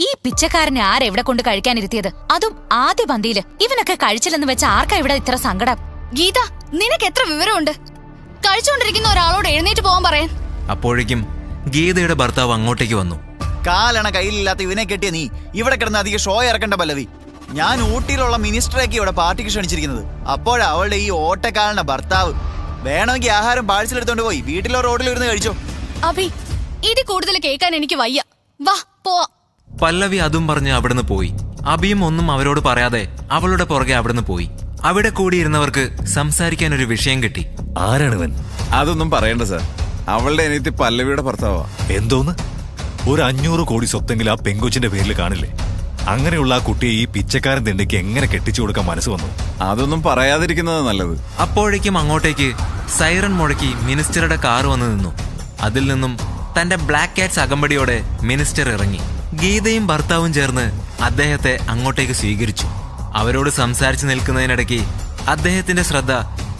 ഈ പിച്ചക്കാരനെ ആരെവിടെ കൊണ്ട് കഴിക്കാനിരുത്തിയത്? അതും ആദ്യ പന്തിയിൽ. ഇവനൊക്കെ കഴിച്ചില്ലെന്ന് വെച്ച ആർക്കാ ഇവിടെ ഇത്ര സങ്കടം? ഗീത നിനക്ക് എത്ര വിവരമുണ്ട്? കഴിച്ചുകൊണ്ടിരിക്കുന്ന ഒരാളോട് എഴുന്നേറ്റ് പോകാൻ പറയാൻ അപ്പോഴേക്കും ഗീതയുടെ ഭർത്താവ് അങ്ങോട്ടേക്ക് വന്നു. കാലണ കയ്യിലില്ലാത്ത ഇവനെ കെട്ടിയ നീ ഇവിടെ കിടന്ന് അധികം ഷോ ഇറക്കണ്ട പല്ലവി. ഞാൻ ഊട്ടിയിലുള്ള മിനിസ്റ്ററേക്ക് ഇവിടെ പാർട്ടിക്ക് ക്ഷണിച്ചിരിക്കുന്നത്. അപ്പോഴാ അവളുടെ ഈ ഓട്ടക്കാലന ഭർത്താവ്. വേണമെങ്കിൽ ആഹാരം പാഴ്സലെടുത്തോണ്ട് പോയി. വീട്ടിലോ റോഡിലിരുന്ന് കഴിച്ചോ. അഭി ഇത് കൂടുതൽ കേൾക്കാൻ എനിക്ക് വയ്യ. വാ പോവാ. പല്ലവി അതും പറഞ്ഞ് അവിടുന്ന് പോയി. അഭിയും ഒന്നും അവരോട് പറയാതെ അവളുടെ പുറകെ അവിടുന്ന് പോയി. അവിടെ കൂടിയിരുന്നവർക്ക് സംസാരിക്കാൻ ഒരു വിഷയം കിട്ടി. ആരാണിവൻ? അതൊന്നും പറയണ്ട സർ. അവളുടെ അനിയത്തി പല്ലവിയുടെ ഭർത്താവാ. എന്തോന്ന്? ഒരു അഞ്ഞൂറ് കോടി സ്വത്തെങ്കിൽ ആ പെങ്കൊച്ചിന്റെ പേരിൽ കാണില്ലേ? അങ്ങനെയുള്ള ആ കുട്ടിയെ ഈ പിച്ചക്കാരൻ തിണ്ടയ്ക്ക് എങ്ങനെ കെട്ടിച്ചു കൊടുക്കാൻ മനസ്സ് വന്നു? അതൊന്നും പറയാതിരിക്കുന്നത് നല്ലത്. അപ്പോഴേക്കും അങ്ങോട്ടേക്ക് സൈറൺ മുഴക്കി മിനിസ്റ്ററുടെ കാർ വന്നു നിന്നു. അതിൽ നിന്നും തന്റെ ബ്ലാക്ക് കാറ്റ്സ് അകമ്പടിയോടെ മിനിസ്റ്റർ ഇറങ്ങി. ഗീതയും ഭർത്താവും ചേർന്ന് അദ്ദേഹത്തെ അങ്ങോട്ടേക്ക് സ്വീകരിച്ചു. അവരോട് സംസാരിച്ചു നിൽക്കുന്നതിനിടയ്ക്ക് അദ്ദേഹത്തിന്റെ ശ്രദ്ധ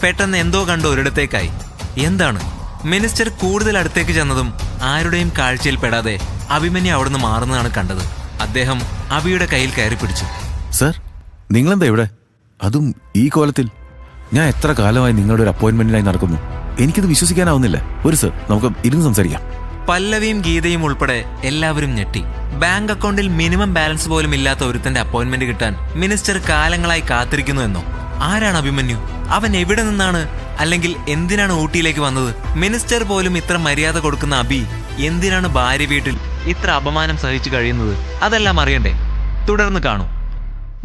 പെട്ടെന്ന് എന്തോ കണ്ടോ ഒരിടത്തേക്കായി. എന്താണ്? മിനിസ്റ്റർ കൂടുതൽ അടുത്തേക്ക് ചെന്നതും ആരുടെയും കാഴ്ചയിൽ പെടാതെ അഭിമന്യു അവിടുന്ന് മാറുന്നതാണ് കണ്ടത്. അദ്ദേഹം അഭിയുടെ കയ്യിൽ കയറി പിടിച്ചു. സർ നിങ്ങളെന്താ ഇവിടെ? അതും ഈ കോലത്തിൽ? ഞാൻ എത്ര കാലമായി നിങ്ങളുടെ ഒരു അപ്പോയിന്റ്മെന്റിനായി നടക്കുന്നു. എനിക്കത് വിശ്വസിക്കാനാവുന്നില്ല. ഒരു സർ നമുക്ക് ഇരുന്ന് സംസാരിക്കാം. പല്ലവിയും ഗീതയും ഉൾപ്പെടെ എല്ലാവരും ഞെട്ടി. ബാങ്ക് അക്കൗണ്ടിൽ മിനിമം ബാലൻസ് പോലും ഇല്ലാത്ത ഒരുത്തന്റെ അപ്പോയിന്റ്മെന്റ് കിട്ടാൻ മിനിസ്റ്റർ കാലങ്ങളായി കാത്തിരിക്കുന്നു എന്നോ? ആരാണ് അഭിമന്യു? അവൻ എവിടെ നിന്നാണ്? അല്ലെങ്കിൽ എന്തിനാണ് ഊട്ടിയിലേക്ക് വന്നത്? മിനിസ്റ്റർ പോലും ഇത്ര മര്യാദ കൊടുക്കുന്ന അബി എന്തിനാണ് ഭാര്യ വീട്ടിൽ ഇത്ര അപമാനം സഹിച്ചു കഴിയുന്നത്? അതെല്ലാം അറിയണ്ടേ? തുടർന്ന് കാണൂ.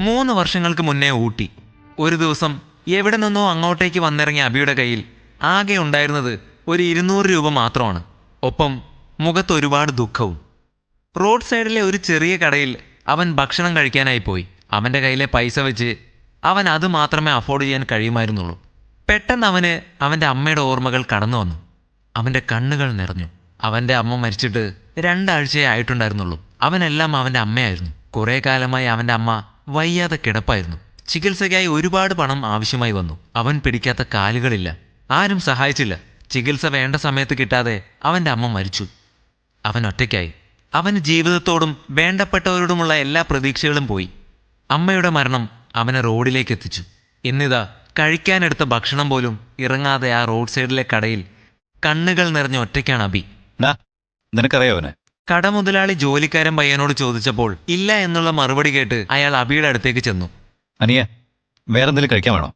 മൂന്ന് വർഷങ്ങൾക്ക് മുന്നേ ഊട്ടി. ഒരു ദിവസം എവിടെ നിന്നോ അങ്ങോട്ടേക്ക് വന്നിറങ്ങിയ അബിയുടെ കയ്യിൽ ആകെ ഉണ്ടായിരുന്നത് ഒരു ഇരുന്നൂറ് രൂപ മാത്രമാണ്. ഒപ്പം മുഖത്ത് ഒരുപാട് ദുഃഖവും. റോഡ് സൈഡിലെ ഒരു ചെറിയ കടയിൽ അവൻ ഭക്ഷണം കഴിക്കാനായി പോയി. അവന്റെ കയ്യിലെ പൈസ വെച്ച് അവൻ അത് മാത്രമേ അഫോർഡ് ചെയ്യാൻ കഴിയുമായിരുന്നുള്ളൂ. പെട്ടെന്ന് അവന് അവന്റെ അമ്മയുടെ ഓർമ്മകൾ കടന്നു വന്നു. അവന്റെ കണ്ണുകൾ നിറഞ്ഞു. അവന്റെ അമ്മ മരിച്ചിട്ട് രണ്ടാഴ്ചയേ ആയിട്ടുണ്ടായിരുന്നുള്ളൂ. അവനെല്ലാം അവന്റെ അമ്മയായിരുന്നു. കുറേ കാലമായി അവന്റെ അമ്മ വയ്യാതെ കിടപ്പായിരുന്നു. ചികിത്സയ്ക്കായി ഒരുപാട് പണം ആവശ്യമായി വന്നു. അവൻ പിടിക്കാത്ത കാലുകളില്ല. ആരും സഹായിച്ചില്ല. ചികിത്സ വേണ്ട സമയത്ത് കിട്ടാതെ അവന്റെ അമ്മ മരിച്ചു. അവൻ ഒറ്റയ്ക്കായി. അവന് ജീവിതത്തോടും വേണ്ടപ്പെട്ടവരോടുമുള്ള എല്ലാ പ്രതീക്ഷകളും പോയി. അമ്മയുടെ മരണം അവനെ റോഡിലേക്ക് എത്തിച്ചു. ഇന്നിതാ കഴിക്കാനെടുത്ത ഭക്ഷണം പോലും ഇറങ്ങാതെ ആ റോഡ് സൈഡിലെ കടയിൽ കണ്ണുകൾ നിറഞ്ഞ ഒറ്റയ്ക്കാണ് അബി. നിനക്കറിയോ കട മുതലാളി ജോലിക്കാരൻ പയ്യനോട് ചോദിച്ചപ്പോൾ ഇല്ല എന്നുള്ള മറുപടി കേട്ട് അയാൾ അബിയുടെ അടുത്തേക്ക് ചെന്നു. അനിയ വേറെന്തെങ്കിലും കഴിക്കാൻ വേണോ?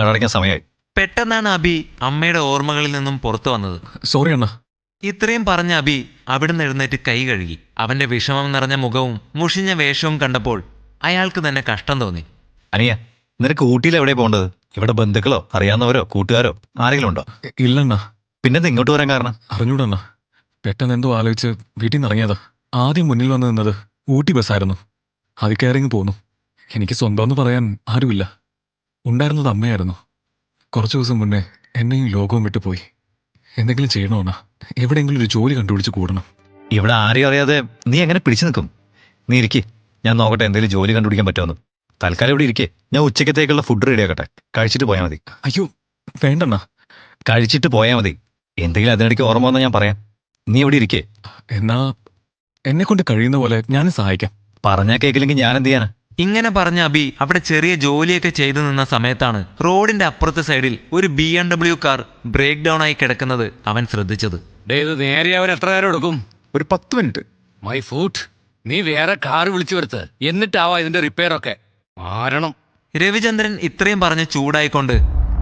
കട അടയ്ക്കാൻ സമയമായി പെട്ടെന്നാണ് അബി അമ്മയുടെ ഓർമ്മകളിൽ നിന്നും പുറത്തു വന്നത്. സോറി അണ്ണ. ഇത്രയും പറഞ്ഞ അബി അവിടുന്ന് എഴുന്നേറ്റ് കൈ കഴുകി. അവന്റെ വിഷമം നിറഞ്ഞ മുഖവും മുഷിഞ്ഞ വേഷവും കണ്ടപ്പോൾ അയാൾക്ക് തന്നെ കഷ്ടം തോന്നി. അനിയ നിനക്ക് ഊട്ടിയിൽ എവിടെ പോകേണ്ടത്? ഇവിടെ ബന്ധുക്കളോ അറിയാവുന്നവരോ കൂട്ടുകാരോ ആരെങ്കിലും ഉണ്ടോ? ഇല്ലണ്ണ. പിന്നെന്താ ഇങ്ങോട്ട് വരാൻ കാരണം? അറിഞ്ഞൂടണ്ണ. പെട്ടെന്ന് എന്തോ ആലോചിച്ച് വീട്ടിൽ നിന്ന് ഇറങ്ങിയതാ. ആദ്യം മുന്നിൽ വന്നു നിന്നത് ഊട്ടി ബസ്സായിരുന്നു. അതിൽ കയറിങ്ങ് പോന്നു. എനിക്ക് സ്വന്തമെന്ന് പറയാൻ ആരുമില്ല. ഉണ്ടായിരുന്നത് അമ്മയായിരുന്നു. കുറച്ചു ദിവസം മുന്നേ എന്നെയും ലോകവും വിട്ടു പോയി എന്തെങ്കിലും ചെയ്യണമെണ്ണ എവിടെയെങ്കിലും ഒരു ജോലി കണ്ടുപിടിച്ച് കൂടണം. ഇവിടെ ആരെയും അറിയാതെ നീ എങ്ങനെ പിടിച്ചു നിൽക്കും? നീ ഇരിക്കേ. ഞാൻ നോക്കട്ടെ എന്തെങ്കിലും ജോലി കണ്ടുപിടിക്കാൻ പറ്റുമെന്ന്. തൽക്കാലം ഇവിടെ ഇരിക്കേ. ഞാൻ ഉച്ചക്കത്തേക്കുള്ള ഫുഡ് റെഡി ആക്കട്ടെ. കഴിച്ചിട്ട് പോയാൽ മതി. അയ്യോ വേണ്ടണ്ണ കഴിച്ചിട്ട് പോയാൽ മതി. എന്തെങ്കിലും അതിനിടയ്ക്ക് ഓർമ്മ വന്നാൽ ഞാൻ പറയാം. നീ എവിടെ ഇരിക്കേ. എന്നാ എന്നെ കൊണ്ട് കഴിയുന്ന പോലെ ഞാൻ സഹായിക്കാം. പറഞ്ഞാൽ കേൾക്കില്ലെങ്കിൽ ഞാൻ എന്ത് ചെയ്യാനാ? ഇങ്ങനെ പറഞ്ഞ അബി അവിടെ ചെറിയ ജോലിയൊക്കെ ചെയ്തു നിന്ന സമയത്താണ് റോഡിന്റെ അപ്പുറത്തെ സൈഡിൽ ഒരു B M W car break down ആയി കിടക്കുന്നത് അവൻ ശ്രദ്ധിച്ചത്. ഡേ ഇത് നേരെ അവൻ എത്ര നേരം എടുക്കും? ഒരു പത്ത് മിനിറ്റ്. മൈ ഫൂട്ട് നീ വേറെ കാർ വിളിച്ചു വരുത്ത്. എന്നിട്ടാവാ ഇതിന്റെ റിപ്പയർ ഒക്കെ. മാരണം രവിചന്ദ്രൻ ഇത്രയും പറഞ്ഞ് ചൂടായിക്കൊണ്ട്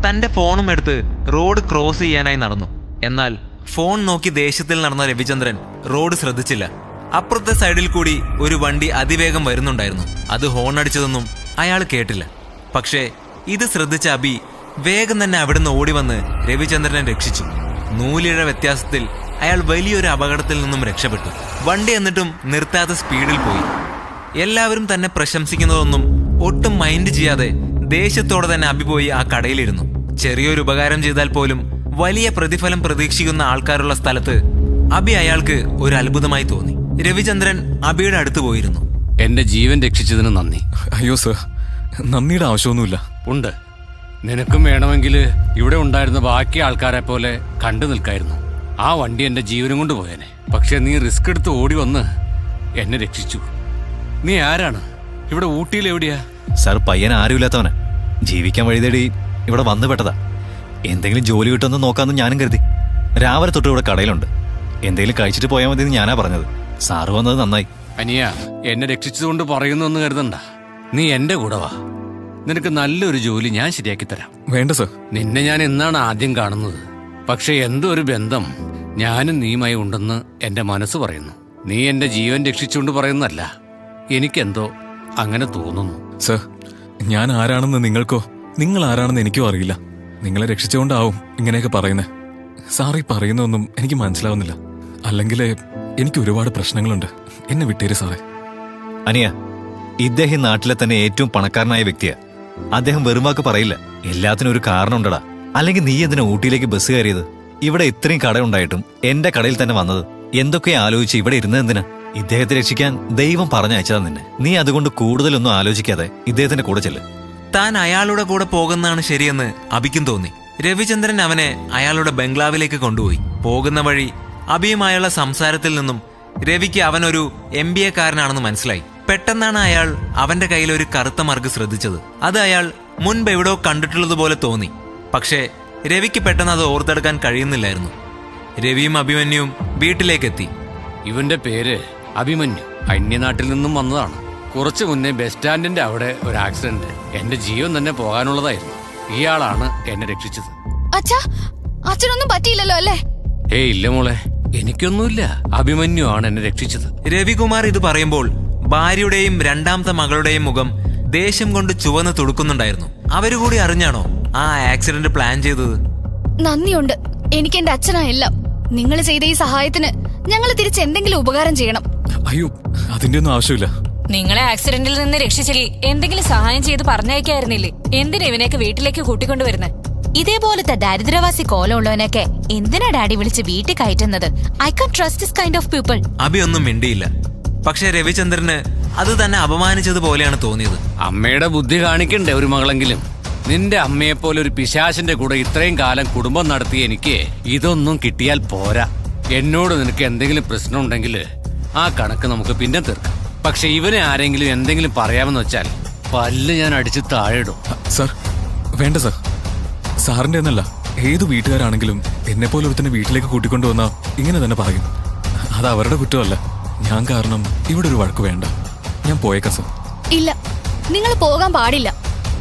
തന്റെ ഫോണും എടുത്ത് റോഡ് ക്രോസ് ചെയ്യാനായി നടന്നു. എന്നാൽ ഫോൺ നോക്കി ദേഷ്യത്തിൽ നടന്ന രവിചന്ദ്രൻ റോഡ് ശ്രദ്ധിച്ചില്ല. അപ്പുറത്തെ സൈഡിൽ കൂടി ഒരു വണ്ടി അതിവേഗം വരുന്നുണ്ടായിരുന്നു. അത് ഹോൺ അടിച്ചതൊന്നും അയാൾ കേട്ടില്ല. പക്ഷേ ഇത് ശ്രദ്ധിച്ച അബി വേഗം തന്നെ അവിടുന്ന് ഓടി വന്ന് രവിചന്ദ്രനെ രക്ഷിച്ചു. നൂലിഴ വ്യത്യാസത്തിൽ അയാൾ വലിയൊരു അപകടത്തിൽ നിന്നും രക്ഷപ്പെട്ടു. വണ്ടി എന്നിട്ടും നിർത്താത്ത സ്പീഡിൽ പോയി. എല്ലാവരും തന്നെ പ്രശംസിക്കുന്നതൊന്നും ഒട്ടും മൈൻഡ് ചെയ്യാതെ ദേഷ്യത്തോടെ തന്നെ അബി പോയി ആ കടയിലിരുന്നു. ചെറിയൊരു ഉപകാരം ചെയ്താൽ പോലും വലിയ പ്രതിഫലം പ്രതീക്ഷിക്കുന്ന ആൾക്കാരുള്ള സ്ഥലത്ത് അബി അയാൾക്ക് ഒരു അത്ഭുതമായി തോന്നി. രവിചന്ദ്രൻ അബിയുടെ അടുത്ത് പോയിരുന്നു. എന്റെ ജീവൻ രക്ഷിച്ചതിന് നന്ദി. അയ്യോ സർ. നന്ദിയുടെ ആവശ്യമൊന്നുമില്ല. ഉണ്ട്. നിനക്കും വേണമെങ്കിൽ ഇവിടെ ഉണ്ടായിരുന്ന ബാക്കി ആൾക്കാരെ പോലെ കണ്ടു നിൽക്കായിരുന്നു. ആ വണ്ടി എന്റെ ജീവനും കൊണ്ട് പോയേനെ. പക്ഷെ നീ റിസ്ക് എടുത്ത് ഓടി വന്ന് എന്നെ രക്ഷിച്ചു. നീ ആരാണ്? ഇവിടെ ഊട്ടിയിൽ എവിടെയാ? സാർ പയ്യൻ ആരുമില്ലാത്തവന്. ജീവിക്കാൻ വഴി തേടി ഇവിടെ വന്നു പെട്ടതാ. എന്തെങ്കിലും ജോലി കിട്ടുമെന്ന് നോക്കാമെന്ന് ഞാനും കരുതി. രാവിലെ തൊട്ട് ഇവിടെ കടയിലുണ്ട്. എന്തെങ്കിലും കഴിച്ചിട്ട് പോയാൽ മതി എന്ന് ഞാനാ പറഞ്ഞത്. സാറ് വന്നത് നന്നായി. അനിയ എന്നെ രക്ഷിച്ചതുകൊണ്ട് പറയുന്നു കരുതണ്ട. നീ എന്റെ കൂടെ വാ നിനക്ക് നല്ലൊരു ജോലി ഞാൻ ശരിയാക്കി തരാം. വേണ്ട സർ. നിന്നെ ഞാൻ എന്നാണ് ആദ്യം കാണുന്നത്. പക്ഷെ എന്തോ ഒരു ബന്ധം ഞാനും നീയുമായി ഉണ്ടെന്ന് എന്റെ മനസ്സ് പറയുന്നു. നീ എന്റെ ജീവൻ രക്ഷിച്ചുകൊണ്ട് പറയുന്നതല്ല. എനിക്കെന്തോ അങ്ങനെ തോന്നുന്നു. സർ ഞാൻ ആരാണെന്ന് നിങ്ങൾക്കോ നിങ്ങൾ ആരാണെന്ന് എനിക്കോ അറിയില്ല. നിങ്ങളെ രക്ഷിച്ചുകൊണ്ടാവും ഇങ്ങനെയൊക്കെ പറയുന്നത് സാർ ഈ പറയുന്നൊന്നും എനിക്ക് മനസ്സിലാവുന്നില്ല. അല്ലെങ്കിൽ എനിക്ക് ഒരുപാട് പ്രശ്നങ്ങളുണ്ട്. എന്നെ വിട്ടേര് സാറേ. അനിയ ഇദ്ദേഹം നാട്ടിലെ തന്നെ ഏറ്റവും പണക്കാരനായ വ്യക്തിയാ. അദ്ദേഹം വെറും വാക്ക് പറയില്ല. എല്ലാത്തിനും ഒരു കാരണം ഉണ്ടടാ അല്ലെങ്കിൽ നീ എന്തിനാ ഊട്ടിയിലേക്ക് ബസ് കയറിയത്? ഇവിടെ ഇത്രയും കട ഉണ്ടായിട്ടും എന്റെ കടയിൽ തന്നെ വന്നത്. എന്തൊക്കെ ആലോചിച്ച് ഇവിടെ ഇരുന്നത് എന്തിനാ? ഇദ്ദേഹത്തെ രക്ഷിക്കാൻ ദൈവം പറഞ്ഞയച്ചതാ നിന്നെ. നീ അതുകൊണ്ട് കൂടുതലൊന്നും ആലോചിക്കാതെ ഇദ്ദേഹത്തിന്റെ കൂടെ ചെല്ല്. താൻ അയാളുടെ കൂടെ പോകുന്നതാണ് ശരിയെന്ന് അബിക്കും തോന്നി. രവിചന്ദ്രൻ അവനെ അയാളുടെ ബംഗ്ലാവിലേക്ക് കൊണ്ടുപോയി. പോകുന്ന വഴി അബിയുമായുള്ള സംസാരത്തിൽ നിന്നും രവിക്ക് അവനൊരു എം ബി എക്കാരനാണെന്ന് മനസ്സിലായി. പെട്ടെന്നാണ് അയാൾ അവന്റെ കയ്യിൽ ഒരു കറുത്ത മറുക് ശ്രദ്ധിച്ചത്. അത് അയാൾ മുൻപ് എവിടോ കണ്ടിട്ടുള്ളതുപോലെ തോന്നി. പക്ഷേ രവിക്ക് പെട്ടെന്ന് അത് ഓർത്തെടുക്കാൻ കഴിയുന്നില്ലായിരുന്നു. രവിയും അഭിമന്യുവും വീട്ടിലേക്കെത്തി. ഇവന്റെ പേര് അഭിമന്യു. അന്യനാട്ടിൽ നിന്നും വന്നതാണ്. കുറച്ചു മുന്നേ ബസ് സ്റ്റാൻഡിന്റെ അവിടെ ഒരു ആക്സിഡന്റ്. എന്റെ ജീവൻ തന്നെ പോകാനുള്ളതായിരുന്നു. ഇയാളാണ് എന്നെ രക്ഷിച്ചത്. അച്ഛാ അച്ഛനൊന്നും പറ്റിയില്ലല്ലോ അല്ലേ? ഏയ് ഇല്ല മോളെ. എനിക്കൊന്നുമില്ല. അഭിമന്യു ആണ് എന്നെ രക്ഷിച്ചത്. രവികുമാർ ഇത് പറയുമ്പോൾ ഭാര്യയുടെയും രണ്ടാമത്തെ മകളുടെയും മുഖം ദേഷ്യം കൊണ്ട് ചുവന്ന് തുടുക്കുന്നുണ്ടായിരുന്നു. അവർ കൂടി അറിഞ്ഞാണോ ആ ആക്സിഡന്റ് പ്ലാൻ ചെയ്തത്? നന്ദിയുണ്ട്. എനിക്ക് എന്റെ അച്ഛനായെല്ലാം. നിങ്ങൾ ചെയ്ത ഈ സഹായത്തിന് ഞങ്ങൾ തിരിച്ച് എന്തെങ്കിലും ഉപകാരം ചെയ്യണം. അയ്യോ അതിന്റെ ഒന്നും ആവശ്യമില്ല. നിങ്ങളെ ആക്സിഡന്റിൽ നിന്ന് രക്ഷിച്ചില്ലേ? എന്തെങ്കിലും സഹായം ചെയ്ത് പറഞ്ഞയക്കായിരുന്നില്ലേ? എന്തിനാ ഇവനെയൊക്കെ വീട്ടിലേക്ക് കൂട്ടിക്കൊണ്ടുവരുന്നത് ഇതേപോലത്തെ ദരിദ്രവാസി കോലമുള്ളവനൊക്കെ എന്തിനാ ഡാഡി വിളിച്ച് വീട്ടിൽ കയറ്റുന്നത്? I can trust this kind of people Abhi ഒന്നും മിണ്ടിയില്ല. പക്ഷെ രവിചന്ദ്രന് അത് തന്നെ അപമാനിച്ചതുപോലെയാണ് തോന്നിയത്. അമ്മയുടെ ബുദ്ധി കാണിക്കണ്ടേ ഒരു മകളെങ്കിലും? നിന്റെ അമ്മയെ പോലെ ഒരു പിശാശിന്റെ കൂടെ ഇത്രയും കാലം കുടുംബം നടത്തിയ എനിക്ക് ഇതൊന്നും കിട്ടിയാൽ പോരാ. എന്നോട് നിനക്ക് എന്തെങ്കിലും പ്രശ്നം ഉണ്ടെങ്കിൽ ആ കണക്ക് നമുക്ക് പിന്നെ തീർക്കാം. പക്ഷെ ഇവനെ ആരെങ്കിലും എന്തെങ്കിലും പറയാമെന്ന് വെച്ചാൽ പല്ല് ഞാൻ അടിച്ച് താഴെയിടും. സർ വേണ്ട സർ. സാറിന്റെ എന്നല്ല ഏത് വീട്ടുകാരാണെങ്കിലും എന്നെ പോലെ ഒരുത്തന്നെ വീട്ടിലേക്ക് കൂട്ടിക്കൊണ്ടുവന്ന ഇങ്ങനെ തന്നെ പറയും. അത് അവരുടെ കുറ്റമല്ല. ഞാൻ കാരണം ഇവിടെ ഒരു വഴക്ക് വേണ്ട. ഞാൻ പോയേക്കാം സർ. ഇല്ല നിങ്ങൾ പോകാൻ പാടില്ല.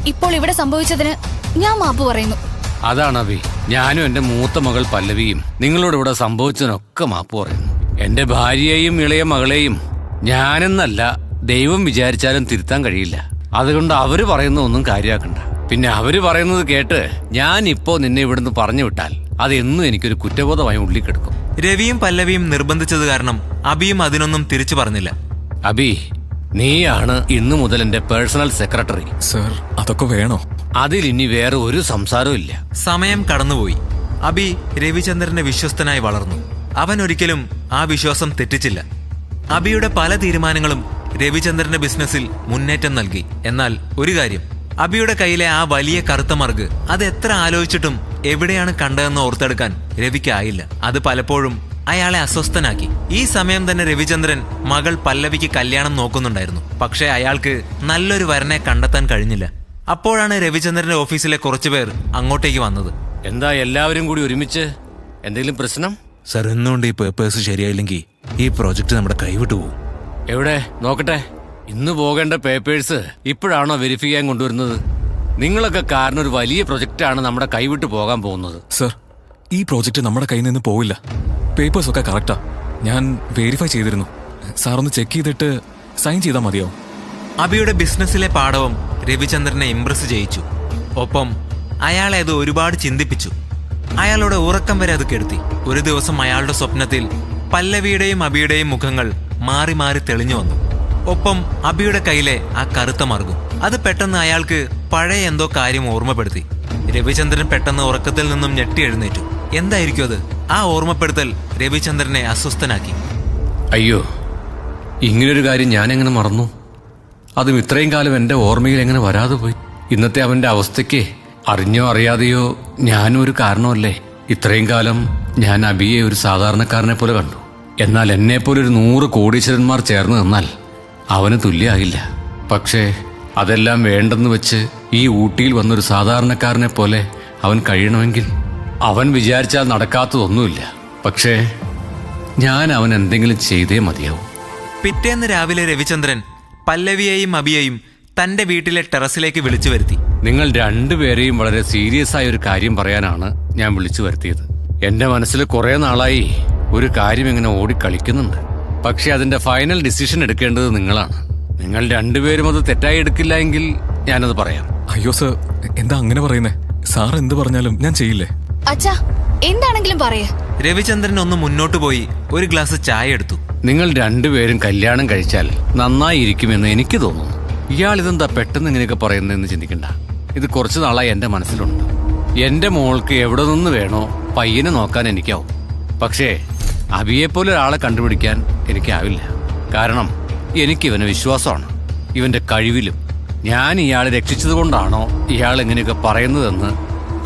ഇപ്പോൾ ഇവിടെ സംഭവിച്ചതിന് ഞാൻ മാപ്പ് പറയുന്നു. അതാണ് അഭി. ഞാനും എന്റെ മൂത്ത മകൾ പല്ലവിയും നിങ്ങളോട് ഇവിടെ സംഭവിച്ചതിനൊക്കെ മാപ്പ് പറയുന്നു. എന്റെ ഭാര്യയെയും ഇളയ മകളെയും ഞാനെന്നല്ല ദൈവം വിചാരിച്ചാലും തിരുത്താൻ കഴിയില്ല. അതുകൊണ്ട് അവർ പറയുന്ന ഒന്നും കാര്യമാക്കണ്ട പിന്നെ അവർ പറയുന്നത് കേട്ട് ഞാൻ ഇപ്പോ നിന്നെ ഇവിടുന്ന് പറഞ്ഞു വിട്ടാൽ അതെന്നും എനിക്കൊരു കുറ്റബോധമായി ഉള്ളിൽ കിടക്കും രവിയും പല്ലവിയും നിർബന്ധിച്ചത് കാരണം അബിയും അതിനൊന്നും തിരിച്ചു പറഞ്ഞില്ല. അബി നീയാണ് ഇന്നു മുതൽ എന്റെ പേഴ്സണൽ സെക്രട്ടറി. സർ അതൊക്കെ വേണോ? അതിൽ ഇനി വേറെ ഒരു സംസാരവും ഇല്ല. സമയം കടന്നുപോയി. അബി രവിചന്ദ്രന്റെ വിശ്വസ്തനായി വളർന്നു. അവൻ ഒരിക്കലും ആ വിശ്വാസം തെറ്റിച്ചില്ല. അബിയുടെ പല തീരുമാനങ്ങളും രവിചന്ദ്രന്റെ ബിസിനസ്സിൽ മുന്നേറ്റം നൽകി. എന്നാൽ ഒരു കാര്യം അബിയുടെ കയ്യിലെ ആ വലിയ കറുത്ത മറുക് അത് എത്ര ആലോചിച്ചിട്ടും എവിടെയാണ് കണ്ടതെന്ന് ഓർത്തെടുക്കാൻ രവിക്കായില്ല. അത് പലപ്പോഴും അയാളെ അസ്വസ്ഥനാക്കി. ഈ സമയം തന്നെ രവിചന്ദ്രൻ മകൾ പല്ലവിക്ക് കല്യാണം നോക്കുന്നുണ്ടായിരുന്നു. പക്ഷേ അയാൾക്ക് നല്ലൊരു വരനെ കണ്ടെത്താൻ കഴിഞ്ഞില്ല. അപ്പോഴാണ് രവിചന്ദ്രന്റെ ഓഫീസിലെ കുറച്ചുപേർ അങ്ങോട്ടേക്ക് വന്നത്. എന്താ എല്ലാവരും കൂടി ഒരുമിച്ച് എന്തെങ്കിലും പ്രശ്നം? സർ എന്തുകൊണ്ട് ഈ പേപ്പേഴ്സ് ശരിയായില്ലെങ്കിൽ ഈ പ്രോജക്റ്റ് നമ്മുടെ കൈവിട്ടു പോകും എവിടെ? നോക്കട്ടെ. ഇന്ന് പോകേണ്ട പേപ്പേഴ്സ് ഇപ്പോഴാണോ വെരിഫൈ ചെയ്യാൻ കൊണ്ടുവരുന്നത്? നിങ്ങളൊക്കെ കാരണം ഒരു വലിയ പ്രൊജക്റ്റാണ് നമ്മുടെ കൈവിട്ട് പോകാൻ പോകുന്നത്. സർ ഈ പ്രോജക്റ്റ് നമ്മുടെ കയ്യിൽ നിന്ന് പോവില്ല. പേപ്പേഴ്സ് ഒക്കെ കറക്റ്റാ ഞാൻ വെരിഫൈ ചെയ്തിരുന്നു. സാർ ഒന്ന് ചെക്ക് ചെയ്തിട്ട് സൈൻ ചെയ്താൽ മതിയോ അബിയുടെ ബിസിനസ്സിലെ പാഠവും രവിചന്ദ്രനെ ഇംപ്രസ് ചെയ്യിച്ചു. ഒപ്പം അയാളെ അത് ഒരുപാട് ചിന്തിപ്പിച്ചു. അയാളുടെ ഉറക്കം വരെ അത് കെടുത്തി. ഒരു ദിവസം അയാളുടെ സ്വപ്നത്തിൽ പല്ലവിയുടെയും അബിയുടെയും മുഖങ്ങൾ മാറി മാറി തെളിഞ്ഞു വന്നു. ഒപ്പം അബിയുടെ കയ്യിലെ ആ കറുത്ത മറുകും. അത് പെട്ടെന്ന് അയാൾക്ക് പഴയ എന്തോ കാര്യം ഓർമ്മപ്പെടുത്തി. രവിചന്ദ്രൻ പെട്ടെന്ന് ഉറക്കത്തിൽ നിന്നും ഞെട്ടി എഴുന്നേറ്റു. എന്തായിരിക്കും അത്? ആ ഓർമ്മപ്പെടുത്തൽ രവിചന്ദ്രനെ അസ്വസ്ഥനാക്കി. അയ്യോ ഇങ്ങനൊരു കാര്യം ഞാൻ എങ്ങനെ മറന്നു? അതും ഇത്രയും കാലം എന്റെ ഓർമ്മയിൽ എങ്ങനെ വരാതെ പോയി? ഇന്നത്തെ അവന്റെ അവസ്ഥയ്ക്ക് അറിഞ്ഞോ അറിയാതെയോ ഞാനും ഒരു കാരണമല്ലേ? ഇത്രയും കാലം ഞാൻ അബിയെ ഒരു സാധാരണക്കാരനെ പോലെ കണ്ടു. എന്നാൽ എന്നെ പോലെ ഒരു നൂറ് കോടീശ്വരന്മാർ ചേർന്ന് നിന്നാൽ അവന് തുല്യമാകില്ല പക്ഷേ അതെല്ലാം വേണ്ടെന്ന് വെച്ച് ഈ ഊട്ടിയിൽ വന്നൊരു സാധാരണക്കാരനെ പോലെ അവൻ കഴിയണമെങ്കിൽ അവൻ വിചാരിച്ചാൽ നടക്കാത്തതൊന്നുമില്ല. പക്ഷേ ഞാൻ അവൻ എന്തെങ്കിലും ചെയ്തേ മതിയാവും. പിറ്റേന്ന് രാവിലെ രവിചന്ദ്രൻ പല്ലവിയെയും അബിയെയും തന്റെ വീട്ടിലെ ടെറസിലേക്ക് വിളിച്ചു വരുത്തി. നിങ്ങൾ രണ്ടുപേരെയും വളരെ സീരിയസ് ആയ ഒരു കാര്യം പറയാനാണ് ഞാൻ വിളിച്ചു വരുത്തിയത്. എന്റെ മനസ്സിൽ കുറെ നാളായി ഒരു കാര്യം ഇങ്ങനെ ഓടിക്കളിക്കുന്നുണ്ട്. പക്ഷെ അതിന്റെ ഫൈനൽ ഡിസിഷൻ എടുക്കേണ്ടത് നിങ്ങളാണ്. നിങ്ങൾ രണ്ടുപേരും അത് തെറ്റായി എടുക്കില്ല എങ്കിൽ ഞാനത് പറയാം. അയ്യോ സർ എന്താ അങ്ങനെ പറയുന്നേ? സാർ എന്ത് പറഞ്ഞാലും ഞാൻ ചെയ്യില്ലേ? അച്ഛാ എന്താണെങ്കിലും പറയേ. രവിചന്ദ്രൻ ഒന്ന് മുന്നോട്ട് പോയി ഒരു ഗ്ലാസ് ചായ എടുത്തു. നിങ്ങൾ രണ്ടുപേരും കല്യാണം കഴിച്ചാൽ നന്നായിരിക്കുമെന്ന് എനിക്ക് തോന്നുന്നു. ഇയാൾ ഇതെന്താ പെട്ടെന്ന് ഇങ്ങനെയൊക്കെ പറയുന്നതെന്ന് ചിന്തിക്കണ്ട. ഇത് കുറച്ച് നാളായി എന്റെ മനസ്സിലുണ്ട്. എന്റെ മോൾക്ക് എവിടെ നിന്ന് വേണോ പയ്യനെ നോക്കാൻ എനിക്കാവും. പക്ഷേ അബിയെപ്പോലെ ഒരാളെ കണ്ടുപിടിക്കാൻ എനിക്കാവില്ല. കാരണം എനിക്ക് ഇവന് വിശ്വാസമാണ്. ഇവന്റെ കഴിവിലും ഞാൻ ഇയാളെ രക്ഷിച്ചതുകൊണ്ടാണോ ഇയാൾ ഇങ്ങനെയൊക്കെ പറയുന്നതെന്ന്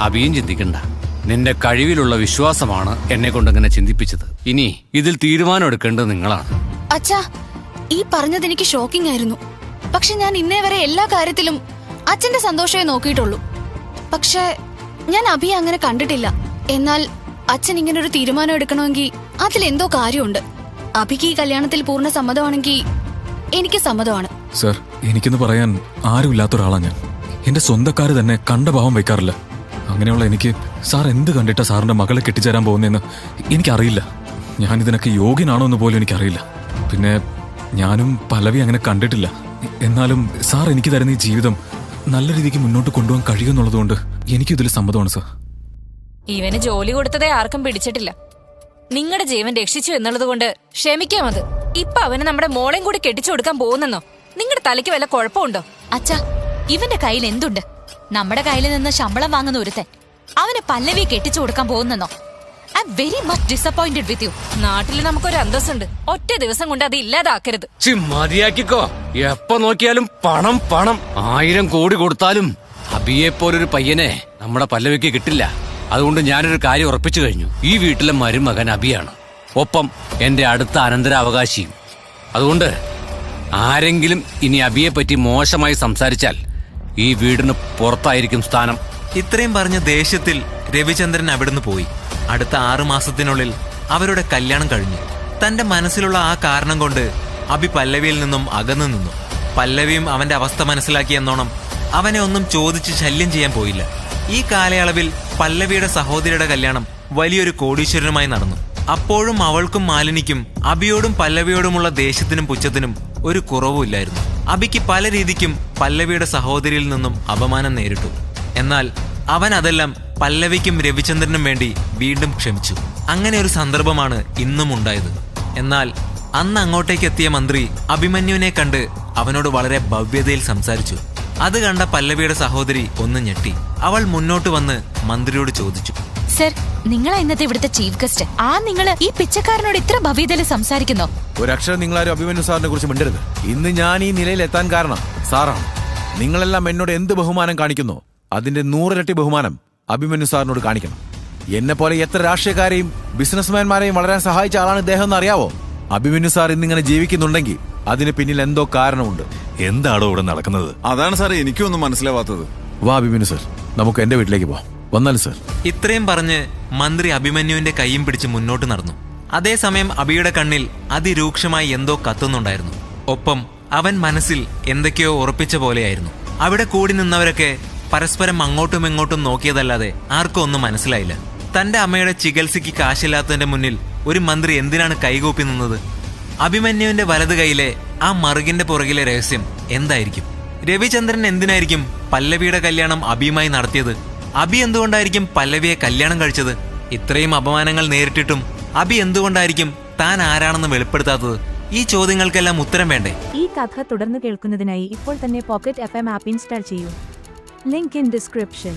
അബിയും ചിന്തിക്കണ്ട. നിന്റെ കഴിവിലുള്ള വിശ്വാസമാണ് എന്നെ കൊണ്ടിങ്ങനെ ചിന്തിപ്പിച്ചത്. ഇനി ഇതിൽ തീരുമാനം എടുക്കേണ്ടത് നിങ്ങളാണ്. അച്ഛാ ഈ പറഞ്ഞത് എനിക്ക് ഷോക്കിംഗ് ആയിരുന്നു. പക്ഷെ ഞാൻ ഇന്നേ വരെ എല്ലാ കാര്യത്തിലും അച്ഛന്റെ സന്തോഷമേ നോക്കിയിട്ടുള്ളൂ. പക്ഷേ ഞാൻ അഭിയെ അങ്ങനെ കണ്ടിട്ടില്ല. എന്നാൽ അച്ഛൻ ഇങ്ങനെ ഒരു തീരുമാനം എടുക്കണമെങ്കിൽ അതിൽ അതിലെന്തോ കാര്യമുണ്ട്. അഭിക്ക് ഈ കല്യാണത്തിൽ പൂർണ സമ്മതമാണെങ്കിൽ എനിക്ക് സമ്മതമാണ്. സർ എനിക്കെന്ന് പറയാൻ ആരുമില്ലാത്ത ഒരാളാണ് ഞാൻ. എന്റെ സ്വന്തക്കാര് തന്നെ കണ്ട ഭാവം വയ്ക്കാറില്ല. അങ്ങനെയുള്ള എനിക്ക് സാർ എന്ത് കണ്ടിട്ടാ സാറിന്റെ മകളെ കെട്ടിച്ചേരാൻ പോകുന്നതെന്ന് എനിക്കറിയില്ല. ഞാൻ ഇതിനൊക്കെ യോഗ്യനാണോ എന്ന് പോലും എനിക്കറിയില്ല. പിന്നെ ഞാനും പലവി അങ്ങനെ കണ്ടിട്ടില്ല. എന്നാലും സാർ എനിക്ക് തരുന്ന ഈ ജീവിതം നല്ല രീതിക്ക് മുന്നോട്ട് കൊണ്ടുപോകാൻ കഴിയുമെന്നുള്ളതുകൊണ്ട് എനിക്കിതിൽ സമ്മതമാണ് സാർ. ഇവന് ജോലി കൊടുത്തതേ ആർക്കും പിടിച്ചിട്ടില്ല. നിങ്ങളുടെ ജീവൻ രക്ഷിച്ചു എന്നുള്ളത് കൊണ്ട് ക്ഷമിക്കാം അത്. ഇപ്പൊ അവന് നമ്മുടെ മോളെയും കൂടി കെട്ടിച്ചു കൊടുക്കാൻ പോകുന്നെന്നോ? നിങ്ങളുടെ തലയ്ക്ക് വല്ല കുഴപ്പമുണ്ടോ? അച്ഛാ ഇവന്റെ കയ്യിൽ എന്തുണ്ട്? നമ്മുടെ കയ്യിൽ നിന്ന് ശമ്പളം വാങ്ങുന്ന ഒരുത്തൻ അവന് പല്ലവി കെട്ടിച്ചു കൊടുക്കാൻ പോകുന്നെന്നോ? I very much disappointed with you നാട്ടിൽ നമുക്കൊരു അന്തസ്സുണ്ട്. ഒറ്റ ദിവസം കൊണ്ട് അത് ഇല്ലാതാക്കരുത്. ചി മതിയാക്കിക്കോ. എപ്പോ നോക്കിയാലും പണം പണം. ആയിരം കോടി കൊടുത്താലും അബിയെ പോലൊരു പയ്യനെ നമ്മുടെ പല്ലവിക്ക് കിട്ടില്ല. അതുകൊണ്ട് ഞാനൊരു കാര്യം ഉറപ്പിച്ചു കഴിഞ്ഞു. ഈ വീട്ടിലെ മരുമകൻ അബിയാണ്. ഒപ്പം എന്റെ അടുത്ത അനന്തരാവകാശിയും. അതുകൊണ്ട് ആരെങ്കിലും ഇനി അബിയെ പറ്റി മോശമായി സംസാരിച്ചാൽ ഈ വീടിന് പുറത്തായിരിക്കും സ്ഥാനം. ഇത്രയും പറഞ്ഞ ദേഷ്യത്തിൽ രവിചന്ദ്രൻ അവിടുന്ന് പോയി. അടുത്ത ആറു മാസത്തിനുള്ളിൽ അവരുടെ കല്യാണം കഴിഞ്ഞു. തന്റെ മനസ്സിലുള്ള ആ കാരണം കൊണ്ട് അബി പല്ലവിയിൽ നിന്നും അകന്നു നിന്നു. പല്ലവിയും അവന്റെ അവസ്ഥ മനസ്സിലാക്കിയെന്നോണം അവനെ ഒന്നും ചോദിച്ച് ശല്യം ചെയ്യാൻ പോയില്ല. ഈ കാലയളവിൽ പല്ലവിയുടെ സഹോദരിയുടെ കല്യാണം വലിയൊരു കോടീശ്വരനുമായി നടന്നു. അപ്പോഴും അവൾക്കും മാലിനിക്കും അബിയോടും പല്ലവിയോടുമുള്ള ദേഷ്യത്തിനും പുച്ഛത്തിനും ഒരു കുറവുമില്ലായിരുന്നു അബിക്ക് പല രീതിക്കും പല്ലവിയുടെ സഹോദരിയിൽ നിന്നും അപമാനം നേരിട്ടു. എന്നാൽ അവൻ അതെല്ലാം പല്ലവിക്കും രവിചന്ദ്രനും വേണ്ടി വീണ്ടും ക്ഷമിച്ചു. അങ്ങനെ ഒരു സന്ദർഭമാണ് ഇന്നും ഉണ്ടായത്. എന്നാൽ അന്ന് അങ്ങോട്ടേക്ക് എത്തിയ മന്ത്രി അഭിമന്യുവിനെ കണ്ട് അവനോട് വളരെ ഭവ്യതയിൽ സംസാരിച്ചു. അത് കണ്ട പല്ലവിയുടെ സഹോദരി ഒന്ന് ഞെട്ടി. അവൾ മുന്നോട്ട് വന്ന് മന്ത്രിയോട് ചോദിച്ചു. സർ നിങ്ങളാ ഇന്നത്തെ ഇവിടുത്തെ ചീഫ് ഗസ്റ്റ്. ആ നിങ്ങൾ ഈ പിച്ചക്കാരനോട് ഇത്ര ഭവ്യതയിൽ സംസാരിക്കുന്നോ? ഒരക്ഷരം നിങ്ങളാരും അഭിമന്യു സാറിനെ കുറിച്ച് മിണ്ടരുത്. ഇന്ന് ഞാൻ ഈ നിലയിൽ എത്താൻ കാരണം സാറാണ്. നിങ്ങളെല്ലാം എന്നോട് എന്ത് ബഹുമാനം കാണിക്കുന്നു? അതിന്റെ നൂറിരട്ടി ബഹുമാനം അഭിമന്യു സാറിനോട് കാണിക്കണം. എന്നെ പോലെ എത്ര രാഷ്ട്രീയക്കാരെയും ബിസിനസ്മാൻമാരെയും വളരാൻ സഹായിച്ച ആളാണ് ഇദ്ദേഹം എന്ന് അറിയാവോ? അഭിമന്യു സാർ ഇന്നിങ്ങനെ ജീവിക്കുന്നുണ്ടെങ്കിൽ അതിന് പിന്നിൽ എന്തോ കാരണമുണ്ട്. എന്താണോ ഇവിടെ നടക്കുന്നത്? അതാണ് സാർ എനിക്കും ഒന്നും മനസ്സിലാവാത്തത്. വാ അഭിമന്യു സാർ നമുക്ക് എന്റെ വീട്ടിലേക്ക് പോവാം. വന്നാലും സാർ. ഇത്രയും പറഞ്ഞ് മന്ത്രി അഭിമന്യുവിന്റെ കൈയും പിടിച്ച് മുന്നോട്ട് നടന്നു. അതേസമയം അബിയുടെ കണ്ണിൽ അതിരൂക്ഷമായി എന്തോ കത്തുന്നുണ്ടായിരുന്നു. ഒപ്പം അവൻ മനസ്സിൽ എന്തൊക്കെയോ ഉറപ്പിച്ച പോലെയായിരുന്നു. അവിടെ കൂടി നിന്നവരൊക്കെ പരസ്പരം അങ്ങോട്ടും ഇങ്ങോട്ടും നോക്കിയതല്ലാതെ ആർക്കും ഒന്നും മനസ്സിലായില്ല. തന്റെ അമ്മയുടെ ചികിത്സയ്ക്ക് കാശില്ലാത്തതിന്റെ മുന്നിൽ ഒരു മന്ത്രി എന്തിനാണ് കൈകൂപ്പി നിന്നത്? അഭിമന്യുവിന്റെ വലത് കൈയിലെ ആ മറുകിന്റെ പുറകിലെ രഹസ്യം എന്തായിരിക്കും? രവിചന്ദ്രൻ എന്തിനായിരിക്കും പല്ലവിയുടെ കല്യാണം അബിയുമായി നടത്തിയത്? അബി എന്തുകൊണ്ടായിരിക്കും പല്ലവിയെ കല്യാണം കഴിച്ചത്? ഇത്രയും അപമാനങ്ങൾ നേരിട്ടിട്ടും അബി എന്തുകൊണ്ടായിരിക്കും താൻ ആരാണെന്ന് വെളിപ്പെടുത്താത്തത്? ഈ ചോദ്യങ്ങൾക്കെല്ലാം ഉത്തരം വേണ്ടേ? ഈ കഥ തുടർന്ന് കേൾക്കുന്നതിനായി ഇപ്പോൾ തന്നെ pocket F M app install ചെയ്യൂ. Link in description.